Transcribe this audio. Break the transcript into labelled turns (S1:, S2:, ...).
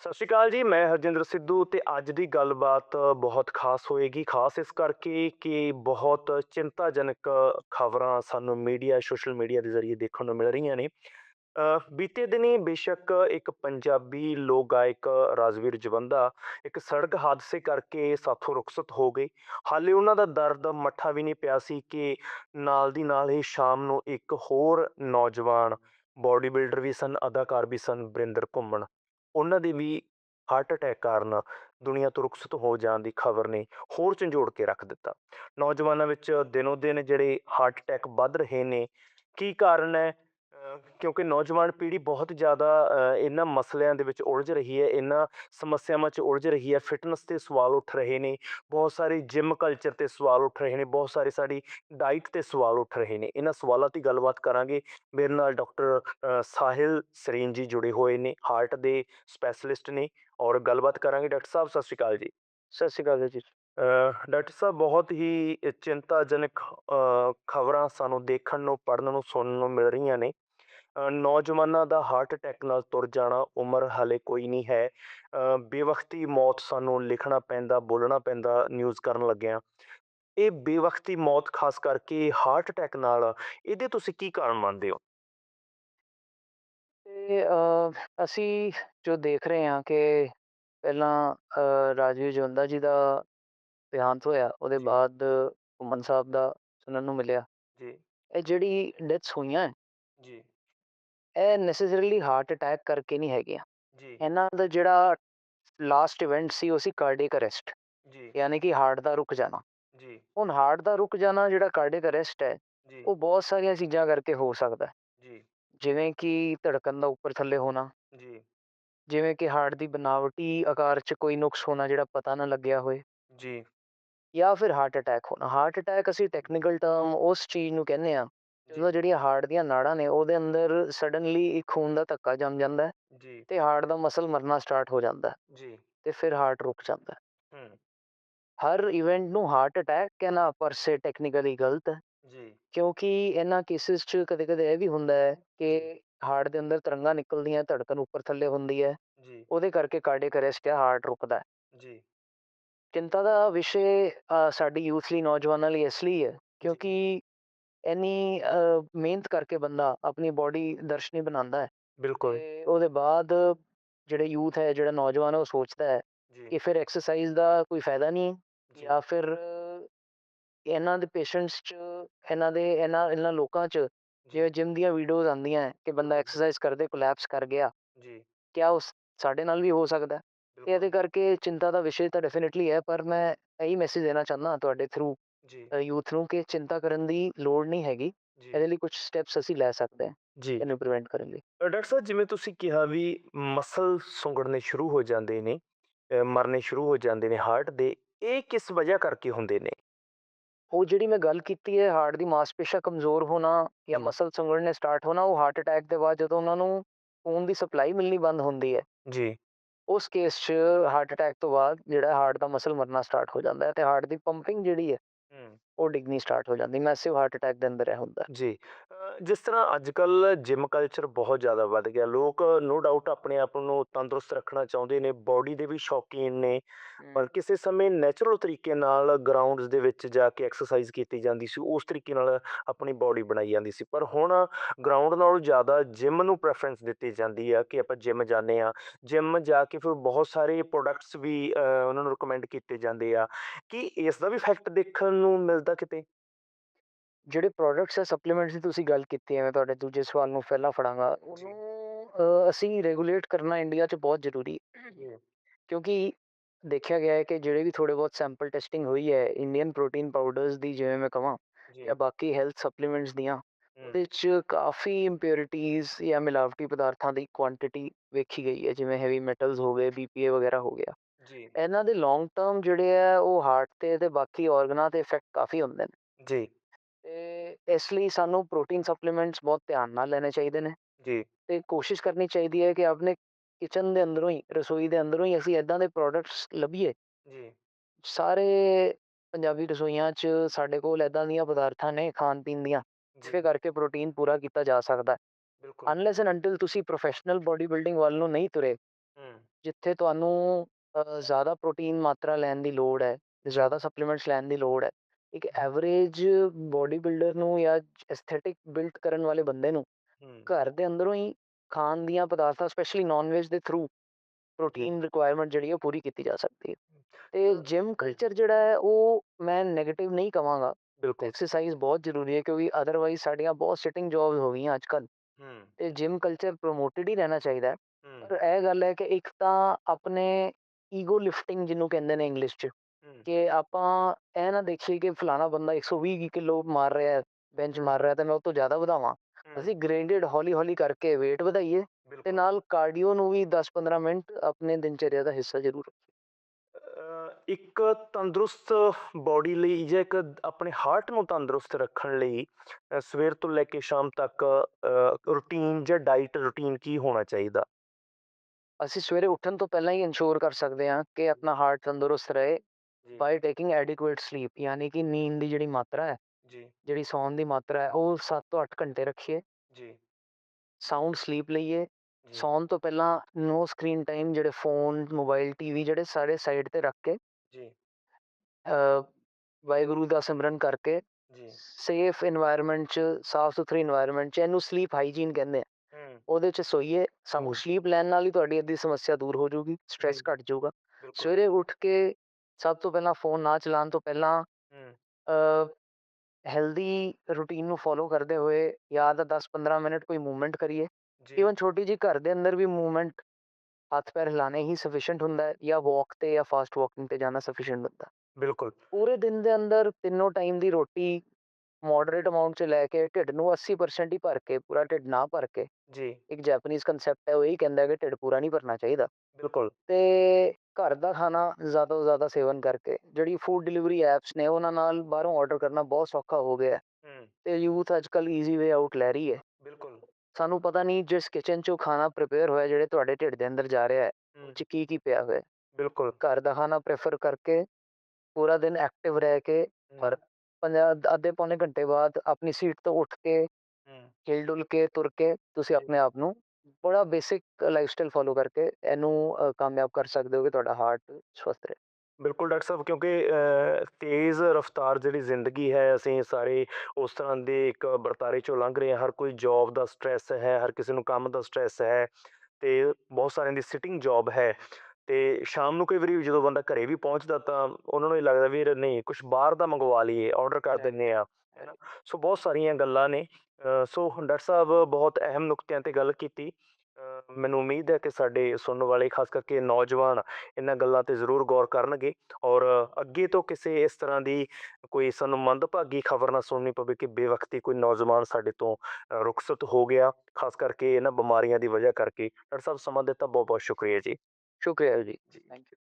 S1: ਸਤਿ ਸ਼੍ਰੀ ਅਕਾਲ ਜੀ, ਮੈਂ ਹਰਜਿੰਦਰ ਸਿੱਧੂ ਤੇ ਅੱਜ ਦੀ ਗੱਲਬਾਤ ਬਹੁਤ ਖਾਸ ਹੋਏਗੀ। ਖਾਸ ਇਸ ਕਰਕੇ ਕਿ ਬਹੁਤ ਚਿੰਤਾਜਨਕ ਖਬਰਾਂ ਸਾਨੂੰ ਮੀਡੀਆ, ਸੋਸ਼ਲ ਮੀਡੀਆ ਦੇ ਜ਼ਰੀਏ ਦੇਖਣ ਨੂੰ ਮਿਲ ਰਹੀਆਂ ਨੇ। ਬੀਤੇ ਦਿਨੀ ਬੇਸ਼ੱਕ ਇੱਕ ਪੰਜਾਬੀ ਲੋਕ ਗਾਇਕ ਰਾਜਵੀਰ ਜਵੰਦਾ ਇੱਕ ਸੜਕ ਹਾਦਸੇ ਕਰਕੇ ਸਾਥੋਂ ਰੁਖਸਤ ਹੋ ਗਏ। ਹਾਲੇ ਉਹਨਾਂ ਦਾ ਦਰਦ ਮੱਠਾ ਵੀ ਨਹੀਂ ਪਿਆ ਸੀ ਕਿ ਨਾਲ ਦੀ ਨਾਲ ਹੀ ਸ਼ਾਮ ਨੂੰ ਇੱਕ ਹੋਰ ਨੌਜਵਾਨ ਬਾਡੀ ਬਿਲਡਰ ਵੀ ਸਨ, ਅਦਾਕਾਰ ਵੀ ਸਨ ਬਰਿੰਦਰ ਘੁੰਮਣ। ਉਹਨਾਂ ਦੇ ਵੀ ਹਾਰਟ ਅਟੈਕ ਕਾਰਨ ਦੁਨੀਆ ਤੋਂ ਰੁਖਸਤ ਹੋ ਜਾਣ ਦੀ ਖਬਰ ਨੇ ਹੋਰ ਝੰਜੋੜ ਕੇ ਰੱਖ ਦਿੱਤਾ। ਨੌਜਵਾਨਾਂ ਵਿੱਚ ਦਿਨੋ ਦਿਨ ਜਿਹੜੇ ਹਾਰਟ ਅਟੈਕ ਵੱਧ ਰਹੇ ਨੇ, ਕੀ ਕਾਰਨ ਹੈ? ਕਿਉਂਕਿ ਨੌਜਵਾਨ ਪੀੜ੍ਹੀ ਬਹੁਤ ਜ਼ਿਆਦਾ ਇਹਨਾਂ ਮਸਲਿਆਂ ਦੇ ਵਿੱਚ ਉਲਝ ਰਹੀ ਹੈ ਇਹਨਾਂ ਸਮੱਸਿਆਵਾਂ 'ਚ ਉਲਝ ਰਹੀ ਹੈ ਫਿਟਨੈਸ ਤੇ ਸਵਾਲ ਉੱਠ ਰਹੇ ਨੇ ਬਹੁਤ ਸਾਰੇ ਜਿਮ ਕਲਚਰ ਤੇ ਸਵਾਲ ਉੱਠ ਰਹੇ ਨੇ ਬਹੁਤ ਸਾਰੇ ਸਾਡੀ ਡਾਈਟ ਤੇ ਸਵਾਲ ਉੱਠ ਰਹੇ ਨੇ। ਇਹਨਾਂ ਸਵਾਲਾਂ ਤੇ ਗੱਲਬਾਤ ਕਰਾਂਗੇ। ਮੇਰੇ ਨਾਲ ਡਾਕਟਰ ਸਾਹਿਲ ਸਰੀਨ ਜੀ ਜੁੜੇ ਹੋਏ ਨੇ ਹਾਰਟ ਦੇ ਸਪੈਸ਼ਲਿਸਟ ਨੇ ਔਰ ਗੱਲਬਾਤ ਕਰਾਂਗੇ। ਡਾਕਟਰ ਸਾਹਿਬ ਸਤਿ ਸ਼੍ਰੀ ਅਕਾਲ ਜੀ।
S2: ਸਤਿ ਸ਼੍ਰੀ ਅਕਾਲ ਜੀ।
S1: ਡਾਕਟਰ ਸਾਹਿਬ ਬਹੁਤ ਹੀ ਚਿੰਤਾਜਨਕ ਖਬਰਾਂ ਸਾਨੂੰ ਦੇਖਣ ਨੂੰ ਪੜ੍ਹਨ ਨੂੰ ਸੁਣਨ ਨੂੰ ਮਿਲ ਰਹੀਆਂ ਨੇ। ਨੌਜਵਾਨਾਂ ਦਾ ਹਾਰਟ ਅਟੈਕ ਨਾਲ ਤੁਰ ਜਾਣਾ ਉਮਰ ਹਾਲੇ ਕੋਈ ਨਹੀਂ ਹੈ। ਬੇਵਕਤੀ ਮੌਤ ਸਾਨੂੰ ਲਿਖਣਾ ਪੈਂਦਾ ਬੋਲਣਾ ਪੈਂਦਾ ਨਿਊਜ਼ ਕਰਨ ਲੱਗਿਆ। ਇਹ ਬੇਵਕਤੀ ਮੌਤ ਖਾਸ ਕਰਕੇ ਹਾਰਟ ਅਟੈਕ ਨਾਲ ਇਹਦੇ ਤੁਸੀਂ ਕੀ ਕਾਰਨ ਮੰਨਦੇ ਹੋ?
S2: ਤੇ ਅ, ਅਸੀਂ ਜੋ ਦੇਖ ਰਹੇ ਹਾਂ ਕਿ ਪਹਿਲਾਂ ਅ, ਰਾਜੀਵ ਜਵੰਦਾ ਜੀ ਦਾ ਦੇਹਾਂਤ ਹੋਇਆ ਉਹਦੇ
S1: ਜੀ।
S2: ਬਾਅਦ ਘੁੰਮਣ ਸਾਹਿਬ ਦਾ ਸੁਣਨ ਨੂੰ ਮਿਲਿਆ।
S1: ਜੀ।
S2: ਇਹ ਜਿਹੜੀ ਡੈਥਸ ਹੋਈਆਂ ਹੈ,
S1: ਜੀ।
S2: ਇਹ ਨੈਸੈਸਰੀਲੀ ਹਾਰਟ ਅਟੈਕ ਕਰਕੇ ਨਹੀਂ ਹੈਗੀਆਂ
S1: ਜੀ।
S2: ਇਹਨਾਂ ਦਾ ਜਿਹੜਾ ਲਾਸਟ ਇਵੈਂਟ ਸੀ ਉਹ ਸੀ ਕਾਰਡੀਅਕ ਅਰੈਸਟ
S1: ਜੀ।
S2: ਯਾਨੀ ਕਿ ਹਾਰਟ ਦਾ ਰੁਕ ਜਾਣਾ।
S1: ਜੀ।
S2: ਹੁਣ ਹਾਰਟ ਦਾ ਰੁਕ ਜਾਣਾ ਜਿਹੜਾ ਕਾਰਡੀਅਕ ਅਰੈਸਟ ਹੈ
S1: ਜੀ।
S2: ਉਹ ਬਹੁਤ ਸਾਰੀਆਂ ਚੀਜ਼ਾਂ ਕਰਕੇ ਹੋ ਸਕਦਾ ਹੈ।
S1: ਜੀ।
S2: ਜਿਵੇਂ ਕਿ ਧੜਕਣ ਦਾ ਉੱਪਰ ਥੱਲੇ ਹੋਣਾ।
S1: ਜੀ।
S2: ਜਿਵੇਂ ਕਿ ਹਾਰਟ ਦੀ ਬਨਾਵਟੀ ਆਕਾਰ 'ਚ ਕੋਈ ਨੁਕਸ ਹੋਣਾ ਜਿਹੜਾ ਪਤਾ ਨਾ ਲੱਗਿਆ ਹੋਏ।
S1: ਜੀ।
S2: ਜਾਂ ਫਿਰ ਹਾਰਟ ਅਟੈਕ ਹੋਣਾ। ਹਾਰਟ ਅਟੈਕ ਅਸੀਂ ਟੈਕਨੀਕਲ ਟਰਮ ਉਸ ਚੀਜ਼ ਨੂੰ ਕਹਿੰਦੇ ਆ ਜਦੋਂ ਜਿਹੜੀਆਂ ਹਾਰਟ ਦੀਆਂ ਨਾੜਾਂ ਨੇ ਉਹਦੇ ਅੰਦਰ ਸਡਨਲੀ ਇੱਕ ਖੂਨ ਦਾ ਧੱਕਾ ਜੰਮ ਜਾਂਦਾ ਹੈ
S1: ਜੀ।
S2: ਤੇ ਹਾਰਟ ਦਾ ਮਸਲ ਮਰਨਾ ਸਟਾਰਟ ਹੋ ਜਾਂਦਾ ਹੈ
S1: ਜੀ।
S2: ਤੇ ਫਿਰ ਹਾਰਟ ਰੁਕ ਜਾਂਦਾ ਹੈ।
S1: ਹੂੰ।
S2: ਹਰ ਇਵੈਂਟ ਨੂੰ ਹਾਰਟ ਅਟੈਕ ਕਹਿਣਾ ਪਰ ਸੇ ਟੈਕਨੀਕਲੀ ਗਲਤ ਹੈ
S1: ਜੀ।
S2: ਕਿਉਂਕਿ ਇਹਨਾਂ ਕੇਸਿਸ 'ਚ ਕਦੇ-ਕਦੇ ਇਹ ਵੀ ਹੁੰਦਾ ਹੈ ਕਿ ਹਾਰਟ ਦੇ ਅੰਦਰ ਤਰੰਗਾਂ ਨਿਕਲਦੀਆਂ ਧੜਕਣ ਉੱਪਰ ਥੱਲੇ ਹੁੰਦੀ ਹੈ
S1: ਜੀ।
S2: ਉਹਦੇ ਕਰਕੇ ਕਾਰਡੀਅਕ ਅਰੈਸਟ ਜਾਂ ਹਾਰਟ ਰੁਕਦਾ ਹੈ।
S1: ਜੀ।
S2: ਚਿੰਤਾ ਦਾ ਵਿਸ਼ੇ ਅ, ਸਾਡੀ ਯੂਥ ਲਈ ਨੌਜਵਾਨਾਂ ਲਈ ਇਸ ਲਈ ਹੈ ਕਿਉਂਕਿ ਇੰਨੀ ਅ, ਮਿਹਨਤ ਕਰਕੇ ਬੰਦਾ ਆਪਣੀ ਬਾਡੀ ਦਰਸ਼ਨੀ ਬਣਾਉਂਦਾ ਹੈ
S1: ਬਿਲਕੁਲ।
S2: ਤੇ ਉਹਦੇ ਬਾਅਦ ਜਿਹੜੇ ਯੂਥ ਹੈ ਜਿਹੜਾ ਨੌਜਵਾਨ ਹੈ ਉਹ ਸੋਚਦਾ ਹੈ
S1: ਜੀ।
S2: ਕਿ ਫਿਰ ਐਕਸਰਸਾਈਜ਼ ਦਾ ਕੋਈ ਫਾਇਦਾ ਨਹੀਂ ਹੈ
S1: ਜੀ।
S2: ਜਾਂ ਫਿਰ ਇਹਨਾਂ ਦੇ ਪੇਸ਼ੈਂਟਸ 'ਚ ਇਹਨਾਂ ਦੇ ਇਹਨਾਂ ਇਹਨਾਂ ਲੋਕਾਂ 'ਚ ਜਿਵੇਂ ਜਿਮ ਦੀਆਂ ਵੀਡੀਓਜ਼ ਆਉਂਦੀਆਂ ਹੈ ਕਿ ਬੰਦਾ ਐਕਸਰਸਾਈਜ਼ ਕਰਦੇ ਕੋਲੈਪਸ ਕਰ ਗਿਆ।
S1: ਜੀ।
S2: ਕਿਆ ਉਸ ਸਾਡੇ ਨਾਲ ਵੀ ਹੋ ਸਕਦਾ ਹੈ? ਤੇ
S1: ਬਿਲਕੁਲ।
S2: ਇਹਦੇ ਕਰਕੇ ਚਿੰਤਾ ਦਾ ਵਿਸ਼ੇ ਤਾਂ ਡੈਫੀਨਿਟਲੀ ਹੈ ਪਰ ਮੈਂ ਇਹੀ ਮੈਸੇਜ ਦੇਣਾ ਚਾਹੁੰਦਾ ਤੁਹਾਡੇ ਥਰੂ
S1: ਜੀ।
S2: ਯੂਥ ਨੂੰ ਕਿ ਚਿੰਤਾ ਕਰਨ ਦੀ ਲੋੜ ਨਹੀਂ ਹੈਗੀ।
S1: ਜੀ।
S2: ਇਹਦੇ ਲਈ ਕੁਝ ਸਟੈਪਸ ਅਸੀਂ ਲੈ ਸਕਦੇ ਹਾਂ
S1: ਜੀ।
S2: ਇਹਨੂੰ ਪ੍ਰੀਵੈਂਟ ਕਰਨ ਲਈ।
S1: ਅ, ਡਾਕਟਰ ਸਾਹਿਬ ਜਿਵੇਂ ਤੁਸੀਂ ਕਿਹਾ ਵੀ ਮਸਲ ਸੁੰਗੜਨੇ ਸ਼ੁਰੂ ਹੋ ਜਾਂਦੇ ਨੇ ਅ, ਮਰਨੇ ਸ਼ੁਰੂ ਹੋ ਜਾਂਦੇ ਨੇ ਹਾਰਟ ਦੇ ਇਹ ਕਿਸ ਵਜ੍ਹਾ ਕਰਕੇ ਹੁੰਦੇ ਨੇ?
S2: ਉਹ ਜਿਹੜੀ ਮੈਂ ਗੱਲ ਕੀਤੀ ਹੈ ਹਾਰਟ ਦੀ ਮਾਸਪੇਸ਼ੀਆਂ ਕਮਜ਼ੋਰ ਹੋਣਾ ਜਾਂ। ਮਸਲ ਸੁੰਗੜਨੇ ਸਟਾਰਟ ਹੋਣਾ ਉਹ ਹਾਰਟ ਅਟੈਕ ਦੇ ਬਾਅਦ ਜਦੋਂ ਉਹਨਾਂ ਨੂੰ ਖੂਨ ਦੀ ਸਪਲਾਈ ਮਿਲਣੀ ਬੰਦ ਹੁੰਦੀ ਹੈ।
S1: ਜੀ।
S2: ਉਸ ਕੇਸ 'ਚ ਹਾਰਟ ਅਟੈਕ ਤੋਂ ਬਾਅਦ ਜਿਹੜਾ ਹਾਰਟ ਦਾ ਮਸਲ ਮਰਨਾ ਸਟਾਰਟ ਹੋ ਜਾਂਦਾ ਹੈ ਤੇ ਹਾਰਟ ਦੀ ਪੰਪਿੰਗ ਜਿਹੜੀ ਹੈ
S1: ਹੂੰ
S2: ਉਹ ਡਿੱਗਣੀ ਸਟਾਰਟ ਹੋ ਜਾਂਦੀ ਮੈਸਿਵ ਹਾਰਟ ਅਟੈਕ ਦੇ ਅੰਦਰ ਇਹ ਹੁੰਦਾ।
S1: ਜੀ ਜਿਸ ਤਰ੍ਹਾਂ ਅੱਜ ਕੱਲ ਜਿਮ ਕਲਚਰ ਬਹੁਤ ਜ਼ਿਆਦਾ ਵੱਧ ਗਿਆ ਲੋਕ ਨੋ ਡਾਊਟ ਆਪਣੇ ਆਪ ਨੂੰ ਤੰਦਰੁਸਤ ਰੱਖਣਾ ਚਾਹੁੰਦੇ ਨੇ ਬਾਡੀ ਦੇ ਵੀ ਸ਼ੌਕੀਨ ਨੇ ਪਰ ਕਿਸੇ ਸਮੇਂ ਨੈਚੁਰਲ ਤਰੀਕੇ ਨਾਲ ਗਰਾਊਂਡਸ ਦੇ ਵਿੱਚ ਜਾ ਕੇ ਐਕਸਰਸਾਈਜ਼ ਕੀਤੀ ਜਾਂਦੀ ਸੀ ਉਸ ਤਰੀਕੇ ਨਾਲ ਆਪਣੀ ਬਾਡੀ ਬਣਾਈ ਜਾਂਦੀ ਸੀ ਪਰ ਹੁਣ ਗਰਾਊਂਡ ਨਾਲੋਂ ਜ਼ਿਆਦਾ ਜਿਮ ਨੂੰ ਪ੍ਰੈਫਰੈਂਸ ਦਿੱਤੀ ਜਾਂਦੀ ਆ ਕਿ ਆਪਾਂ ਜਿਮ ਜਾਂਦੇ ਆ ਜਿਮ ਜਾ ਕੇ ਫਿਰ ਬਹੁਤ ਸਾਰੇ ਪ੍ਰੋਡਕਟਸ ਵੀ ਉਹਨਾਂ ਨੂੰ ਰਿਕਮੈਂਡ ਕੀਤੇ ਜਾਂਦੇ ਆ ਕੀ ਇਸ ਦਾ ਵੀ ਇਫੈਕਟ ਦੇਖਣ ਨੂੰ ਮਿਲਦਾ ਕਿਤੇ?
S2: ਜਿਹੜੇ ਪ੍ਰੋਡਕਟਸ ਹੈ ਸਪਲੀਮੈਂਟਸ ਦੀ ਤੁਸੀਂ ਗੱਲ ਕੀਤੀ ਹੈ ਮੈਂ ਤੁਹਾਡੇ ਦੂਜੇ ਸਵਾਲ ਨੂੰ ਪਹਿਲਾਂ ਫੜਾਂਗਾ। ਉਹਨੂੰ ਅ, ਅਸੀਂ ਰੈਗੂਲੇਟ ਕਰਨਾ ਇੰਡੀਆ 'ਚ ਬਹੁਤ ਜ਼ਰੂਰੀ ਹੈ। ਕਿਉਂਕਿ ਦੇਖਿਆ ਗਿਆ ਹੈ ਕਿ ਜਿਹੜੇ ਵੀ ਥੋੜੇ ਬਹੁਤ ਸੈਂਪਲ ਟੈਸਟਿੰਗ ਹੋਈ ਹੈ ਇੰਡੀਅਨ ਪ੍ਰੋਟੀਨ ਪਾਊਡਰਸ ਦੀ ਜਿਵੇਂ ਮੈਂ ਕਹਾਂ
S1: ਜੀ।
S2: ਜਾਂ ਬਾਕੀ ਹੈਲਥ ਸਪਲੀਮੈਂਟਸ ਦੀਆਂ
S1: ਹੂੰ,
S2: ਉਹਦੇ 'ਚ ਕਾਫੀ ਇੰਪਿਉਰਿਟੀਜ਼ ਜਾਂ ਮਿਲਾਵਟੀ ਪਦਾਰਥਾਂ ਦੀ ਕੁਆਂਟੀਟੀ ਵੇਖੀ ਗਈ ਹੈ ਜਿਵੇਂ ਹੈਵੀ ਮੈਟਲਸ ਹੋ ਗਏ ਬੀਪੀਏ ਵਗੈਰਾ ਹੋ ਗਿਆ।
S1: ਜੀ।
S2: ਇਹਨਾਂ ਦੇ ਲੌਂਗ ਟਰਮ ਜਿਹੜੇ ਆ ਉਹ ਹਾਰਟ ਤੇ ਤੇ ਬਾਕੀ ਆਰਗਨਾਂ ਤੇ ਇਫੈਕਟ ਕਾਫੀ ਹੁੰਦੇ ਨੇ।
S1: ਜੀ।
S2: ਇਸ ਲਈ ਸਾਨੂੰ ਪ੍ਰੋਟੀਨ ਸਪਲੀਮੈਂਟਸ ਬਹੁਤ ਧਿਆਨ ਨਾਲ ਲੈਣੇ ਚਾਹੀਦੇ ਨੇ।
S1: ਜੀ।
S2: ਤੇ ਕੋਸ਼ਿਸ਼ ਕਰਨੀ ਚਾਹੀਦੀ ਹੈ ਕਿ ਆਪਣੇ ਕਿਚਨ ਦੇ ਅੰਦਰੋਂ ਹੀ ਰਸੋਈ ਦੇ ਅੰਦਰੋਂ ਹੀ ਅਸੀਂ ਇਦਾਂ ਦੇ ਪ੍ਰੋਡਕਟਸ ਲੱਭੀਏ।
S1: ਜੀ।
S2: ਸਾਰੇ ਪੰਜਾਬੀ ਰਸੋਈਆਂ 'ਚ ਸਾਡੇ ਕੋਲ ਇਦਾਂ ਦੀਆਂ ਪਦਾਰਥਾਂ ਨੇ ਖਾਣ ਪੀਣ ਦੀਆਂ ਜਿਵੇਂ ਕਰਕੇ ਪ੍ਰੋਟੀਨ ਪੂਰਾ ਕੀਤਾ ਜਾ ਸਕਦਾ। ਹੈ
S1: ਬਿਲਕੁਲ।
S2: ਅਨਲੈਸ ਐਂਡ ਅੰਟਿਲ ਤੁਸੀਂ ਪ੍ਰੋਫੈਸ਼ਨਲ ਬੋਡੀ ਬਿਲਡਿੰਗ ਵੱਲ ਨੂੰ ਨਹੀਂ ਤੁਰੇ
S1: ਹੂੰ।
S2: ਜਿੱਥੇ ਤੁਹਾਨੂੰ ਅ, ਜ਼ਿਆਦਾ ਪ੍ਰੋਟੀਨ ਮਾਤਰਾ ਲੈਣ ਦੀ ਲੋੜ ਹੈ ਜ਼ਿਆਦਾ ਸਪਲੀਮੈਂਟਸ ਲੈਣ ਦੀ ਲੋੜ ਹੈ ਇੱਕ ਐਵਰੇਜ ਬੋਡੀ ਬਿਲਡਰ ਨੂੰ ਜਾਂ ਐਸਥੈਟਿਕ ਬਿਲਡ ਕਰਨ ਵਾਲੇ ਬੰਦੇ ਨੂੰ
S1: ਹੂੰ।
S2: ਘਰ ਦੇ ਅੰਦਰੋਂ ਹੀ ਖਾਣ ਦੀਆਂ ਪਦਾਰਥਾਂ ਸਪੈਸ਼ਲੀ ਨਾਨ ਵੈਜ ਦੇ ਥਰੂ ਪ੍ਰੋਟੀਨ ਰਿਕੁਆਇਰਮੈਂਟ ਜਿਹੜੀ ਹੈ ਉਹ ਪੂਰੀ ਕੀਤੀ ਜਾ ਸਕਦੀ ਹੈ। ਤੇ ਜਿਮ ਕਲਚਰ ਜਿਹੜਾ ਹੈ ਉਹ ਮੈਂ 네ਗੇਟਿਵ ਨਹੀਂ ਕਵਾਂਗਾ।
S1: ਬਿਲਕੁਲ।
S2: ਐਕਸਰਸਾਈਜ਼ ਬਹੁਤ ਜ਼ਰੂਰੀ ਹੈ ਕਿਉਂਕਿ ਅਦਰਵਾਈਜ਼ ਸਾਡੀਆਂ ਬਹੁਤ ਸਿਟਿੰਗ ਜੌਬਸ ਹੋ ਗਈਆਂ ਅੱਜ ਕੱਲ੍ਹ
S1: ਹੂੰ।
S2: ਤੇ ਜਿਮ ਕਲਚਰ ਪ੍ਰੋਮੋਟਡ ਹੀ ਰਹਿਣਾ ਚਾਹੀਦਾ ਹੈ।
S1: ਹੂੰ।
S2: ਪਰ ਇਹ ਗੱਲ ਹੈ ਕਿ ਇੱਕ ਤਾਂ ਆਪਣੇ ਈਗੋ ਲਿਫਟਿੰਗ ਜਿਹਨੂੰ ਕਹਿੰਦੇ ਨੇ ਇੰਗਲਿਸ਼ 'ਚ
S1: ਹੂੰ।
S2: ਕਿ ਆਪਾਂ ਇਹ ਨਾ ਦੇਖੀਏ ਕਿ ਫਲਾਣਾ ਬੰਦਾ 120 ਕਿਲੋ ਮਾਰ ਰਿਹਾ ਹੈ ਬੈਂਚ ਮਾਰ ਰਿਹਾ ਤੇ ਮੈਂ ਉਹ ਤੋਂ ਜ਼ਿਆਦਾ ਵਧਾਵਾਂ। ਅਸੀਂ ਗ੍ਰੇਡਡ ਹੌਲੀ ਹੌਲੀ ਕਰਕੇ weight ਵਧਾਈਏ ਤੇ
S1: ਬਿਲਕੁਲ।
S2: ਨਾਲ ਕਾਰਡੀਓ ਨੂੰ ਵੀ 10-15 ਮਿੰਟ ਆਪਣੇ ਦਿਨਚਰਿਆ ਦਾ ਹਿੱਸਾ ਜ਼ਰੂਰ
S1: ਅ, ਇੱਕ ਤੰਦਰੁਸਤ ਬਾਡੀ ਲਈ ਜਾਂ ਇੱਕ ਆਪਣੇ ਹਾਰਟ ਨੂੰ ਤੰਦਰੁਸਤ ਰੱਖਣ ਲਈ ਅ, ਸਵੇਰ ਤੋਂ ਲੈ ਕੇ ਸ਼ਾਮ ਤੱਕ ਰੂਟੀਨ ਜਾਂ ਡਾਈਟ ਰੂਟੀਨ ਕੀ ਹੋਣਾ ਚਾਹੀਦਾ?
S2: ਅਸੀਂ ਸਵੇਰੇ ਉੱਠਣ ਤੋਂ ਪਹਿਲਾਂ ਹੀ ਇਨਸ਼ੋਰ ਕਰ ਸਕਦੇ ਹਾਂ ਕਿ ਆਪਣਾ ਹਾਰਟ ਤੰਦਰੁਸਤ ਰਹੇ
S1: ਜੀ।
S2: ਟੇਕਿੰਗ ਐਡਿਕੁਏਟ ਸਲੀਪ ਯਾਨੀ ਕਿ ਨੀਂਦ ਦੀ ਜਿਹੜੀ ਮਾਤਰਾ ਹੈ,
S1: ਜੀ।
S2: ਜਿਹੜੀ ਸੌਣ ਦੀ ਮਾਤਰਾ ਹੈ, ਉਹ 7 ਤੋਂ 8 ਘੰਟੇ ਰੱਖੀਏ।
S1: ਜੀ।
S2: ਸਾਊਂਡ ਸਲੀਪ ਲਈਏ। ਸੌਣ ਤੋਂ ਪਹਿਲਾਂ ਨੋ ਸਕਰੀਨ ਟਾਈਮ ਜਿਹੜੇ ਫ਼ੋਨ, ਮੋਬਾਈਲ, ਟੀਵੀ ਜਿਹੜੇ ਸਾਰੇ ਸਾਈਡ ਤੇ ਰੱਖ ਕੇ
S1: ਜੀ।
S2: ਅ, ਵਾਹਿਗੁਰੂ ਦਾ ਸਿਮਰਨ ਕਰਕੇ
S1: ਜੀ।
S2: ਸੇਫ ਇਨਵਾਇਰਨਮੈਂਟ 'ਚ, ਸਾਫ਼ ਸੁਥਰੀ ਇਨਵਾਇਰਨਮੈਂਟ 'ਚ ਇਹਨੂੰ ਸਲੀਪ ਹਾਈਜੀਨ ਕਹਿੰਦੇ ਆ। ਉਹਦੇ 'ਚ ਸੋਈਏ, ਸਾਨੂੰ ਸਲੀਪ ਲੈਣ ਨਾਲ ਹੀ ਤੁਹਾਡੀ ਅੱਧੀ ਸਮੱਸਿਆ ਦੂਰ ਹੋ ਜਾਊਗੀ, ਸਟ੍ਰੈਸ ਘਟ ਜਾਊਗਾ। ਸਵੇਰੇ ਉੱਠ ਕੇ ਸਭ ਤੋਂ ਪਹਿਲਾਂ ਫੋਨ ਨਾ ਚਲਾਉਣ ਤੋਂ ਪਹਿਲਾਂ
S1: ਹੂੰ।
S2: ਹੈਲਦੀ ਰੂਟੀਨ ਨੂੰ ਫੋਲੋ ਕਰਦੇ ਹੋਏ ਜਾਂ ਤਾਂ 10-15 ਮਿੰਟ ਕੋਈ ਮੂਵਮੈਂਟ ਕਰੀਏ।
S1: ਜੀ।
S2: ਈਵਨ ਛੋਟੀ ਜੀ ਘਰ ਦੇ ਅੰਦਰ ਵੀ ਮੂਵਮੈਂਟ ਹੱਥ ਪੈਰ ਹਿਲਾਣੇ ਹੀ ਸਫੀਸ਼ੀਐਂਟ ਹੁੰਦਾ ਹੈ ਜਾਂ ਵਾਕ ਤੇ ਜਾਂ ਫਾਸਟ ਵਾਕਿੰਗ ਤੇ ਜਾਣਾ ਸਫੀਸ਼ੀਐਂਟ ਹੁੰਦਾ। ਹੈ।
S1: ਬਿਲਕੁਲ।
S2: ਪੂਰੇ ਦਿਨ ਦੇ ਅੰਦਰ ਤਿੰਨੋਂ ਟਾਈਮ ਦੀ ਰੋਟੀ ਮੋਡਰੇਟ ਅਮਾਉਂਟ ਚ ਲੈ ਕੇ ਢਿੱਡ ਨੂੰ 80% ਹੀ ਭਰ ਕੇ ਪੂਰਾ ਢਿੱਡ ਨਾ ਭਰ ਕੇ
S1: ਜੀ।
S2: ਇੱਕ ਜੈਪਨੀਜ਼ ਕਨਸੈਪਟ ਹੈ ਉਹ ਇਹ ਕਹਿੰਦਾ ਹੈ ਕਿ ਢਿੱਡ ਪੂਰਾ ਨਹੀਂ ਭਰਨਾ ਚਾਹੀਦਾ।
S1: ਬਿਲਕੁਲ।
S2: ਤੇ ਘਰ ਦਾ ਖਾਣਾ ਜ਼ਿਆਦਾ ਤੋਂ ਜ਼ਿਆਦਾ ਸੇਵਨ ਕਰਕੇ ਜਿਹੜੀ ਫੂਡ ਡਿਲੀਵਰੀ ਐਪਸ ਨੇ ਉਹਨਾਂ ਨਾਲ ਬਾਹਰੋਂ ਆਰਡਰ ਕਰਨਾ ਬਹੁਤ ਸੌਖਾ ਹੋ ਗਿਆ। ਹੈ।
S1: ਹੂੰ
S2: ਤੇ ਯੂਥ ਅੱਜ ਕੱਲ੍ਹ ਈਜ਼ੀ ਵੇ ਆਊਟ ਲੈ ਰਹੀ ਹੈ।
S1: ਬਿਲਕੁਲ।
S2: ਸਾਨੂੰ ਪਤਾ ਨਹੀਂ ਜਿਸ ਕਿਚਨ 'ਚੋਂ ਖਾਣਾ ਪ੍ਰਿਪੇਅਰ ਹੋਇਆ ਜਿਹੜੇ ਤੁਹਾਡੇ ਢਿੱਡ ਦੇ ਅੰਦਰ ਜਾ ਰਿਹਾ ਹੈ
S1: ਹੂੰ।
S2: ਉਹ 'ਚ ਕੀ ਕੀ ਪਿਆ ਹੋਇਆ। ਹੈ।
S1: ਬਿਲਕੁਲ।
S2: ਘਰ ਦਾ ਖਾਣਾ ਪ੍ਰੇਫਰ ਕਰਕੇ ਪੂਰਾ ਦਿਨ ਐਕਟਿਵ ਰਹਿ ਕੇ ਪਰ ਪੰਜਾਹ ਅੱਧੇ ਪੌਣੇ ਘੰਟੇ ਬਾਅਦ ਆਪਣੀ ਸੀਟ ਤੋਂ ਉੱਠ ਕੇ ਹਿਲ ਡੁਲ ਕੇ ਤੁਰ ਕੇ ਤੁਸੀਂ ਆਪਣੇ ਆਪ ਨੂੰ ਬੜਾ ਬੇਸਿਕ ਲਾਈਫਸਟਾਈਲ ਫੋਲੋ ਕਰਕੇ ਇਹਨੂੰ ਕਾਮਯਾਬ ਕਰ ਸਕਦੇ ਹੋ ਕਿ ਤੁਹਾਡਾ ਹਾਰਟ ਸਵਸਥ ਰਹੇ।
S1: ਬਿਲਕੁਲ ਡਾਕਟਰ ਸਾਹਿਬ ਕਿਉਂਕਿ ਤੇਜ਼ ਰਫ਼ਤਾਰ ਜਿਹੜੀ ਜ਼ਿੰਦਗੀ ਹੈ ਅਸੀਂ ਸਾਰੇ ਉਸ ਤਰ੍ਹਾਂ ਦੇ ਇੱਕ ਵਰਤਾਰੇ ਚੋਂ ਲੰਘ ਰਹੇ ਹਾਂ। ਹਰ ਕੋਈ ਜੌਬ ਦਾ ਸਟ੍ਰੈਸ ਹੈ ਹਰ ਕਿਸੇ ਨੂੰ ਕੰਮ ਦਾ ਸਟ੍ਰੈਸ ਹੈ ਤੇ ਬਹੁਤ ਸਾਰਿਆਂ ਦੀ ਸਿਟਿੰਗ ਜੌਬ ਹੈ। ਤੇ ਸ਼ਾਮ ਨੂੰ ਕਈ ਵਾਰੀ ਜਦੋਂ ਬੰਦਾ ਘਰੇ ਵੀ ਪਹੁੰਚਦਾ ਤਾਂ ਉਹਨਾਂ ਨੂੰ ਇਹ ਲੱਗਦਾ ਵੀ ਯਾਰ ਨਹੀਂ ਕੁਝ ਬਾਹਰ ਦਾ ਮੰਗਵਾ ਲਈਏ ਆਰਡਰ ਕਰ ਦਿੰਨੇ ਆ ਹੈਨਾ ਸੋ ਬਹੁਤ ਸਾਰੀਆਂ ਗੱਲਾਂ ਨੇ। ਸੋ ਡਾਕਟਰ ਸਾਹਿਬ ਬਹੁਤ ਅਹਿਮ ਨੁਕਤਿਆਂ ਤੇ ਗੱਲ ਕੀਤੀ। ਮੈਨੂੰ ਉਮੀਦ ਹੈ ਕਿ ਸਾਡੇ ਸੁਣਨ ਵਾਲੇ ਖਾਸ ਕਰਕੇ ਨੌਜਵਾਨ ਇਹਨਾਂ ਗੱਲਾਂ ਤੇ ਜ਼ਰੂਰ ਗੌਰ ਕਰਨਗੇ ਔਰ ਅੱਗੇ ਤੋਂ ਕਿਸੇ ਇਸ ਤਰ੍ਹਾਂ ਦੀ ਕੋਈ ਸਾਨੂੰ ਮੰਦਭਾਗੀ ਖਬਰ ਨਾ ਸੁਣਨੀ ਪਵੇ ਕਿ ਬੇਵਕਤੀ ਕੋਈ ਨੌਜਵਾਨ ਸਾਡੇ ਤੋਂ ਰੁਖਸਤ ਹੋ ਗਿਆ ਖਾਸ ਕਰਕੇ ਇਹਨਾਂ ਬਿਮਾਰੀਆਂ ਦੀ ਵਜ੍ਹਾ ਕਰਕੇ। ਡਾਕਟਰ ਸਾਹਿਬ ਸਮਾਂ ਦਿੱਤਾ ਬਹੁਤ ਬਹੁਤ ਸ਼ੁਕਰੀਆ ਜੀ।
S2: ਸ਼ੁਕਰੀਆ
S1: ਜੀ
S2: ਥੈਂਕ ਯੂ